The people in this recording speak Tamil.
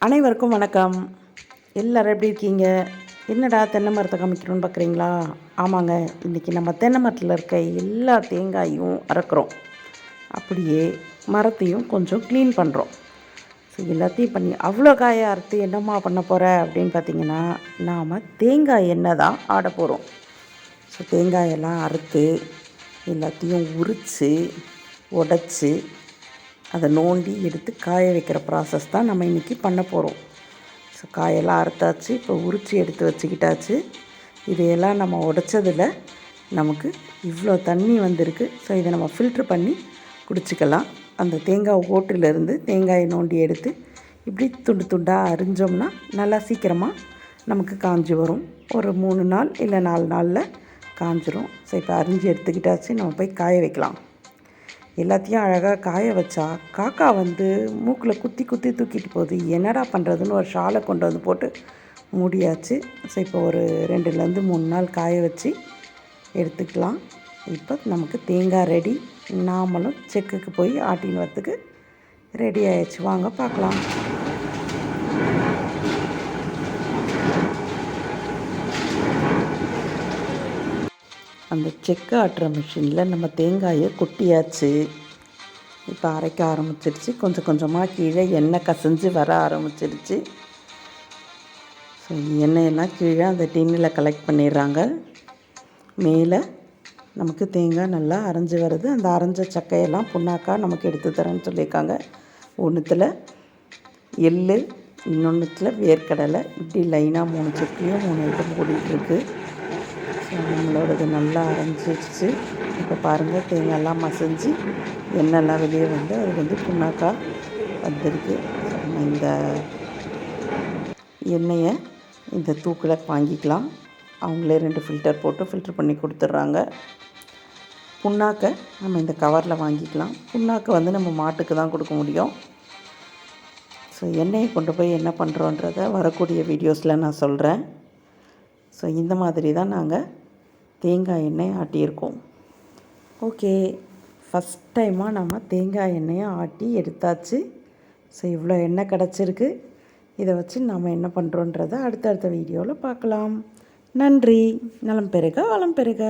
அனைவருக்கும் வணக்கம். எல்லோரும் எப்படி இருக்கீங்க? என்னடா தென்னை மரத்தை காமிக்கணும்னு பார்க்குறீங்களா ஆமாங்க இன்றைக்கி நம்ம தென்னை மரத்தில் இருக்க எல்லா தேங்காயும் அறுக்கிறோம். அப்படியே மரத்தையும் கொஞ்சம் க்ளீன் பண்ணுறோம் ஸோ எல்லாத்தையும் பண்ணி அவ்வளோ காயை அறுத்து என்னம்மா பண்ண போகிற அப்படின்னு பார்த்தீங்கன்னா நாம் தேங்காய் எண்ணெய் தான் ஆட போகிறோம் ஸோ தேங்காயெல்லாம் அறுத்து எல்லாத்தையும் உரித்து உடச்சி அதை நோண்டி எடுத்து காய வைக்கிற ப்ராசஸ் தான் நம்ம இன்றைக்கி பண்ண போகிறோம் ஸோ காயெல்லாம் அறுத்தாச்சு இப்போ உரித்து எடுத்து வச்சுக்கிட்டாச்சு. இதையெல்லாம் நம்ம உடைச்சதில் நமக்கு இவ்வளோ தண்ணி வந்திருக்கு. ஸோ இதை நம்ம ஃபில்ட்ரு பண்ணி குடிச்சிக்கலாம். அந்த தேங்காய் ஓட்டிலேருந்து தேங்காயை நோண்டி எடுத்து இப்படி துண்டு துண்டாக அரிஞ்சோம்னா நல்லா சீக்கிரமாக நமக்கு காஞ்சி வரும். ஒரு மூணு நாள் இல்லை நாலு நாளில் காஞ்சிரும். ஸோ இப்போ அரிஞ்சு எடுத்துக்கிட்டாச்சு. நம்ம போய் காய வைக்கலாம். எல்லாத்தையும் அழகாக காய வச்சா காக்கா வந்து மூக்கில் குத்தி குத்தி தூக்கிட்டு போகுது. என்னடா பண்ணுறதுன்னு ஒரு ஷாலை கொண்டு வந்து போட்டு மூடியாச்சு. ஸோ இப்போ ஒரு ரெண்டுலேருந்து மூணு நாள் காய வச்சு எடுத்துக்கலாம். இப்போ நமக்கு தேங்காய் ரெடி. நாமளும் செக்குக்கு போய் ஆட்டின்னு வரத்துக்கு ரெடி ஆயிடுச்சு வாங்க பார்க்கலாம். அந்த செக்கு ஆட்டுற மிஷினில் நம்ம தேங்காயை கொட்டியாச்சு. இப்போ அரைக்க ஆரம்பிச்சிருச்சு. கொஞ்சம் கொஞ்சமாக கீழே எண்ணெய் கசஞ்சு வர ஆரம்பிச்சிருச்சு. ஸோ எண்ணெயெல்லாம் கீழே அந்த டின்னில் கலெக்ட் பண்ணிடுறாங்க. மேலே நமக்கு தேங்காய் நல்லா அரைஞ்சி வருது. அந்த அரைஞ்ச சக்கையெல்லாம் புண்ணாக்கா நமக்கு எடுத்து தரேன்னு சொல்லியிருக்காங்க. ஒன்றுத்தில் எள் இன்னொன்றுத்தில் வேர்க்கடலை. இப்படி லைனாக மூணு சக்கையும் மூணு ஐட்டம் ஓடிட்டுருக்கு நம்மளோடது நல்லா அரைஞ்சிருச்சு. இப்போ பாருங்கள் தேங்காயெல்லாம் மசஞ்சு எண்ணெய்லாம் வெளியே வந்து அது வந்து புண்ணாக்கா வந்திருக்கு. நம்ம இந்த எண்ணெயை இந்த தூக்கில் வாங்கிக்கலாம். அவங்களே ரெண்டு ஃபில்டர் போட்டு ஃபில்டர் பண்ணி கொடுத்துட்றாங்க. புண்ணாக்கை நம்ம இந்த கவரில் வாங்கிக்கலாம். புண்ணாக்கை வந்து நம்ம மாட்டுக்கு தான் கொடுக்க முடியும். ஸோ எண்ணெயை கொண்டு போய் என்ன பண்ணுறோன்றதை வரக்கூடிய வீடியோஸில் நான் சொல்கிறேன் ஸோ இந்த மாதிரி தான் நாங்கள் தேங்காய் எண்ணெய் ஆட்டியிருக்கோம். ஓகே ஃபஸ்ட் டைமாக நம்ம தேங்காய் எண்ணெயை ஆட்டி எடுத்தாச்சு. ஸோ இவ்வளோ எண்ணெய் கிடச்சிருக்கு. இதை வச்சு நம்ம என்ன பண்ணுறோன்றதை அடுத்தடுத்த வீடியோவில் பார்க்கலாம். நன்றி. நலம் பெருக வளம் பெருக.